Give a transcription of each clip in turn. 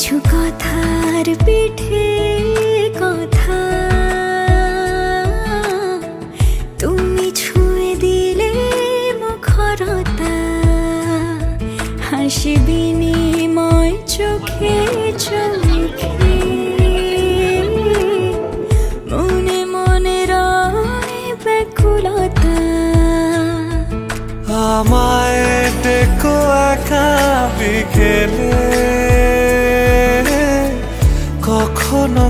কিছু কথার পিঠে কথা। তুমি ছুঁয়ে দিলে মুখরতা, হাসি বিনিময় চোখে চোখে। মনে মনে ব্যাকুলতা। আমায় দেখো একা বিকেলে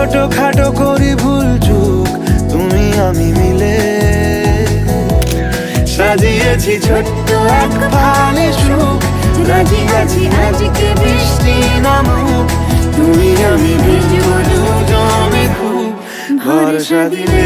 ছোট খাটো করি ভুল চুক, তুমি আমি মিলে। সাজিয়েছি ছোট্ট এক ভালে সুখ রাজি আছি আজকে বৃষ্টি নামুক, তুমি আমি ভিজবো দুজনে খুব। ভরসা দিলে